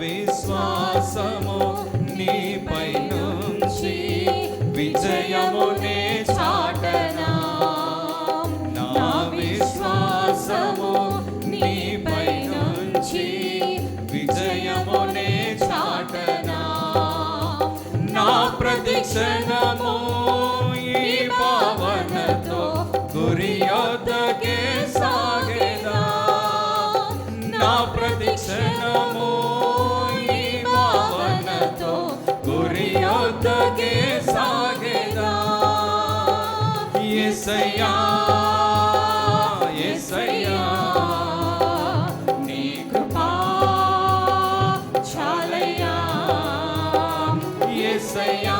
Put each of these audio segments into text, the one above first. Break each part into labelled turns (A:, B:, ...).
A: విశ్వాసము నీపై విజయమునే చాటనా. నా ప్రతిక్షణము ఈ భావనతో గురి సాగేదా. నా ప్రతిక్షణము ఈ భావనతో గురి యొద్దకే సాగేదా. యేసయ్యా యేసయ్యా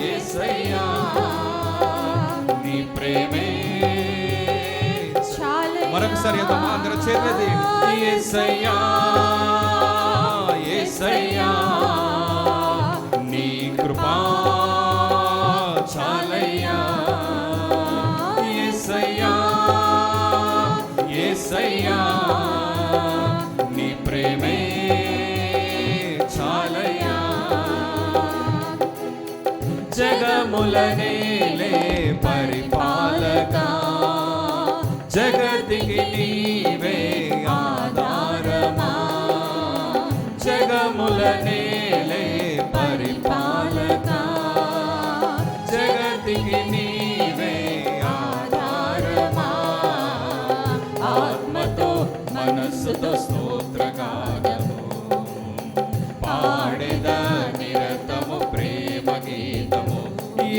A: యేసయ్యా నీ ప్రేమే.
B: మరొకసారి అందరూ చేతులెత్తి
A: యేసయ్యా యేసయ్యా నీ కృపా జగములనేలే పరిపాలక జగతికి నీవే ఆధారమా జగములనేలే పరిపాలక జగతికి నీవే ఆధారమా ఆత్మతో మనస్సుతో స్తోత్రగానము పాడెద నిరతము ప్రేమ గీతము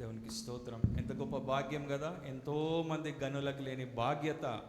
B: దేవునికి స్తోత్రం. ఎంత గొప్ప భాగ్యం కదా? ఎంతో మంది గనులకు లేని భాగ్యత.